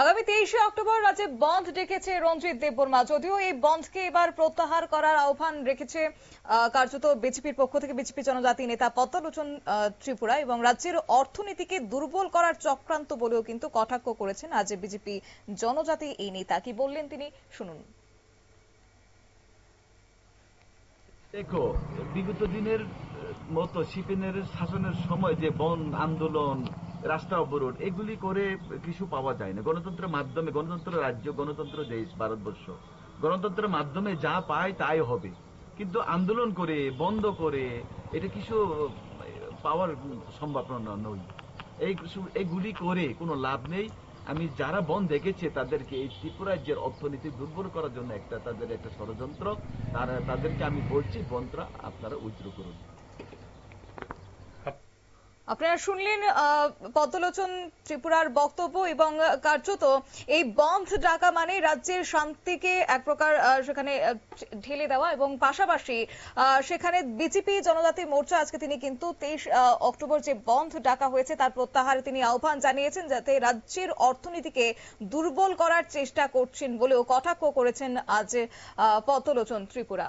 আগামী তেইশে অক্টোবর রাজ্যে বন্ধ ডেকেছে রঞ্জিত দেববর্মা। যদিও এই বন্ধকে এবার প্রত্যাহার করার আহ্বান রেখেছে কার্যত বিজেপির পক্ষ থেকে বিজেপি জনজাতি নেতা পদ্মলোচন ত্রিপুরা এবং রাজ্যের অর্থনীতিকে দুর্বল করার চক্রান্ত বলেও কিন্তু কটাক্ষ করেছেন আজ বিজেপি জনজাতি এই নেতা। কি বললেন তিনি? শুনুন। দেখো, বিগত দিনের মতো শিপিনের শাসনের সময় যে বন আন্দোলন রাস্তা অবরোধ, এগুলি করে কিছু পাওয়া যায় না গণতন্ত্রের মাধ্যমে, গণতন্ত্র রাজ্য, গণতন্ত্র দেশ, ভারতবর্ষ। গণতন্ত্রের মাধ্যমে যা পায় তাই হবে। কিন্তু আন্দোলন করে, বন্ধ করে, এটা কিছু পাওয়ার সম্ভাবনা নয়। এই এগুলি করে কোনো লাভ নেই। আমি যারা বন দেখেছে, তাদেরকে এই ত্রিপুরাজ্যের অর্থনীতি দুর্বল করার জন্য একটা, তাদের একটা ষড়যন্ত্র। তারা, তাদেরকে আমি বলছি, বনটা আপনারা উইথড্র করুন। আপনারা শুনলেন পদ্মলোচন ত্রিপুরার বক্তব্য এবং কার্যত এই বন্ধ ডাকা মানে রাজ্যের শান্তিকে এক প্রকার সেখানে ঢেলে দেওয়া এবং পাশাপাশি সেখানে বিজেপি জনজাতি মোর্চা, আজকে তিনি কিন্তু তেইশ অক্টোবর যে বন্ধ ডাকা হয়েছে তার প্রত্যাহারে তিনি আহ্বান জানিয়েছেন যাতে রাজ্যের অর্থনীতিকে দুর্বল করার চেষ্টা করছেন বলেও কটাক্ষ করেছেন আজ পদ্মলোচন ত্রিপুরা।